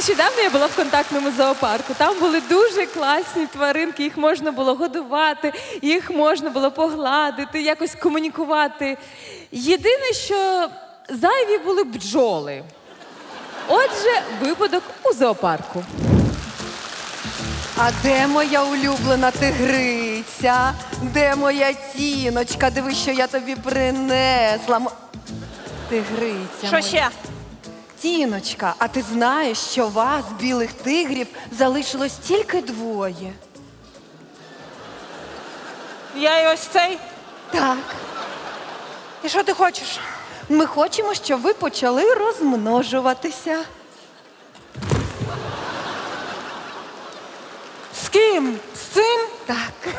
Нещодавно я була в контактному зоопарку. Там були дуже класні тваринки, їх можна було годувати, їх можна було погладити, якось комунікувати. Єдине, що зайві були бджоли. Отже, випадок у зоопарку. А де моя улюблена тигриця? Де моя тіночка? Диви, що я тобі принесла. М- Тигриця. Що моя. ще? Тіночка, а ти знаєш, що вас, білих тигрів, залишилось тільки двоє? Я і ось цей. Так. І що ти хочеш? Ми хочемо, щоб ви почали розмножуватися. З ким? З цим? Так.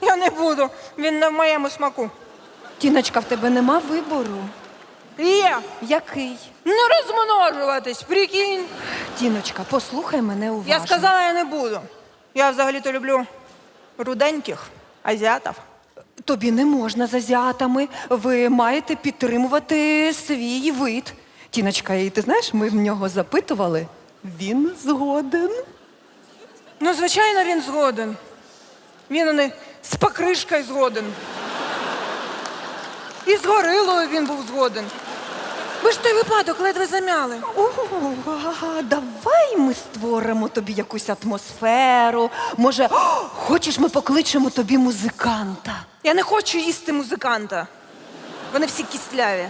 Я не буду. Він не в моєму смаку. Тіночка, в тебе нема вибору. Є. Який? Не розмножуватись, прикинь. Тіночка, послухай мене уважно. Я сказала, я не буду. Я взагалі-то люблю руденьких азіатів. Тобі не можна з азіатами. Ви маєте підтримувати свій вид. Тіночка, і ти знаєш, ми в нього запитували. Він згоден. Ну, звичайно, він згоден. Він не з покришкою згоден. І з горилою він був згоден. Ви ж той випадок ледве замяли. О, а, давай ми створимо тобі якусь атмосферу. Може, о, хочеш, ми покличемо тобі музиканта. Я не хочу їсти музиканта. Вони всі кисляві.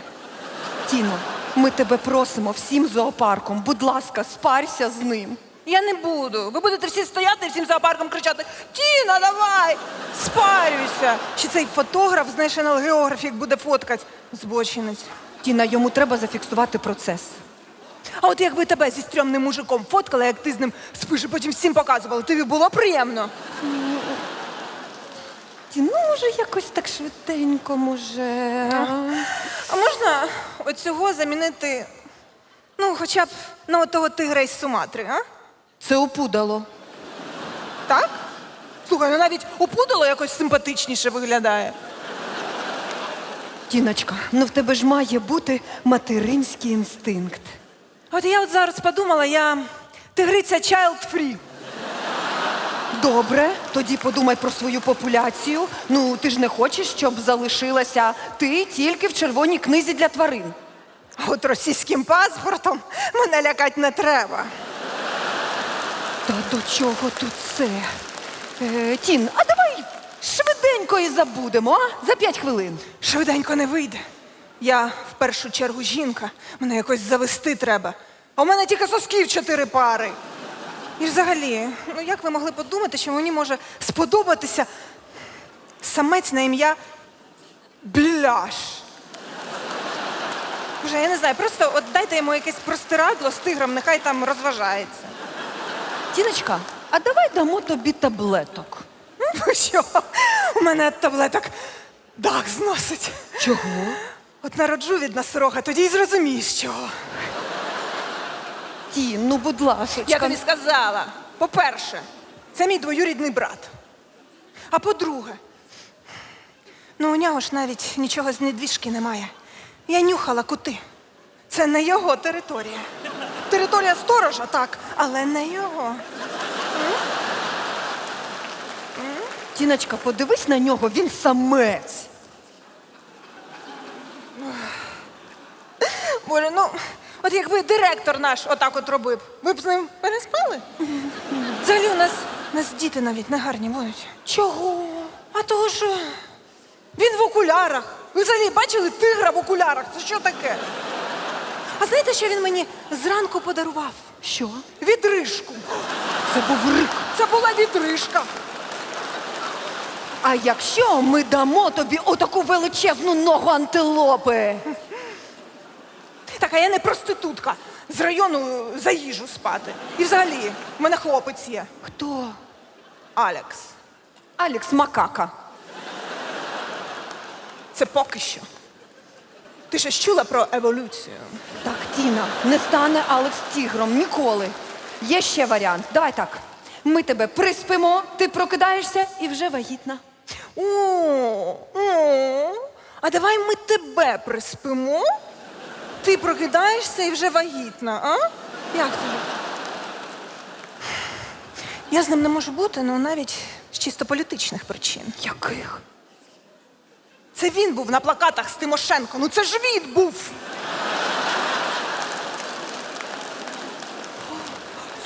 Тіно, ми тебе просимо всім зоопарком. Будь ласка, спарся з ним. Я не буду. Ви будете всі стояти всім зоопарком кричати: Тіна, давай! Спарюйся! Чи цей фотограф з National Geographic буде фоткати збочинець? Тіна, йому треба зафіксувати процес. А от якби тебе зі стрьомним мужиком фоткали, як ти з ним спиш, і потім всім показували, тобі було приємно? Ті, ну, може, якось так швиденько, може. А можна оцього замінити, ну, хоча б на того тигра із Суматри, а? Це опудало. Так? Слухай, ну навіть опудало якось симпатичніше виглядає. Тіночка, ну в тебе ж має бути материнський інстинкт. От я от зараз подумала, я тигриця child free. Добре, тоді подумай про свою популяцію. Ну, ти ж не хочеш, щоб залишилася ти тільки в червоній книзі для тварин. А от російським паспортом мене лякати не треба. Та до чого тут це? Е, Тін, а давай швиденько і забудемо, а? За п'ять хвилин. Швиденько не вийде. Я в першу чергу жінка, мене якось завести треба. А у мене тільки сосків чотири пари. І взагалі, ну як ви могли подумати, що мені може сподобатися самець на ім'я Бляш? Вже я не знаю, просто от дайте йому якесь простирадло з тигром, нехай там розважається. Тіночка, а давай дамо тобі таблеток. Ну що? У мене від таблеток дах зносить. Чого? От народжу від носорога, тоді й зрозумієш чого. Тін, ну будь ласка. Я тобі сказала. По-перше, це мій двоюрідний брат. А по-друге, ну у нього ж навіть нічого з недвіжки немає. Я нюхала кути. Це не його територія. Територія сторожа, так, але не його. Тіночка, подивись на нього, він самець. Боже, ну, от якби директор наш отак от робив, ви б з ним переспали? Взагалі у нас, у нас діти навіть не гарні будуть. Чого? А того що він в окулярах. Ви взагалі бачили тигра в окулярах? Це що таке? А знаєте, що він мені зранку подарував? Що? Відрижку. Це був рик. Це була відрижка. А якщо ми дамо тобі отаку величезну ногу антилопи? Так, а я не проститутка. З району за їжу спати. І взагалі, в мене хлопець є. Хто? Алекс. Алекс Макака. Це поки що. Ти щось чула про еволюцію? Так, Тіна, не стане Алекс тігром ніколи. Є ще варіант. Давай так. Ми тебе приспимо, ти прокидаєшся і вже вагітна. О, о, а давай ми тебе приспимо. Ти прокидаєшся і вже вагітна, а? Як тобі? Я з ним не можу бути, ну навіть з чисто політичних причин. Яких? Це він був на плакатах з Тимошенко. Ну це ж він був.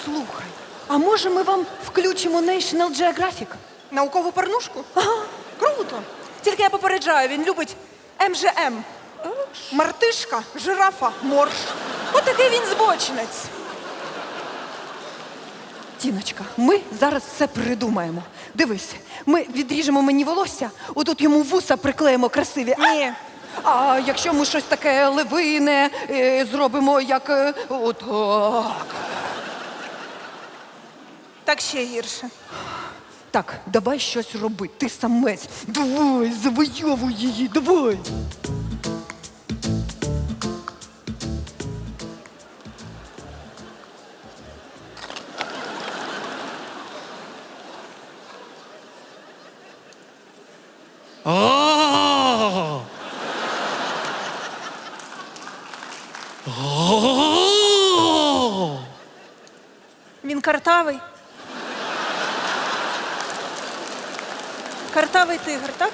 Слухай, а може ми вам включимо National Geographic? Наукову порнушку? Ага. Круто. Тільки я попереджаю, він любить МЖМ. Мартишка, жирафа, морж. Отакий він збочинець. Тіночка, ми зараз все придумаємо. Дивись, ми відріжемо мені волосся, отут йому вуса приклеїмо красиві. А, Ні. а якщо ми щось таке левине е, зробимо, як е, отак. Так ще гірше. Так, давай щось робити. Ти самець. Давай, завойовуй її, давай. Картавий. Картавий тигр, так?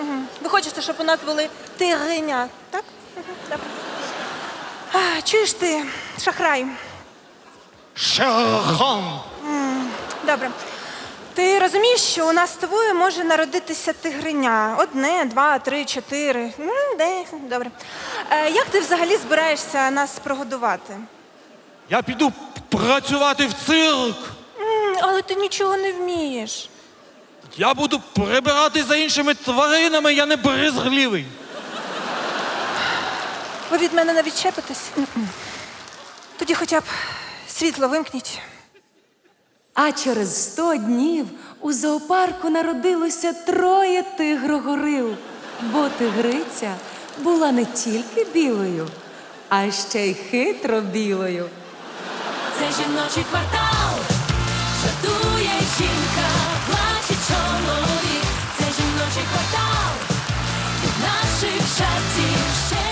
Угу. Ви хочете, щоб у нас були тигриня, так? Угу. Добре. А, чуєш ти, шахрай? Шерхан! Добре. Ти розумієш, що у нас з тобою може народитися тигриня? Одне, два, три, чотири. М, Де? Добре. Е, як ти взагалі збираєшся нас прогодувати? Я піду працювати в цирк. М, але ти нічого не вмієш. Я буду прибирати за іншими тваринами, я не брезгливий. Ви від мене не відчепитесь? Тоді хоча б світло вимкніть. А через сто днів у зоопарку народилося троє тигрогорил, бо тигриця була не тільки білою, а ще й хитро білою це жіночий квартал, жартує жінка, плаче чоловік, це жіночий квартал, від наших жартів ще.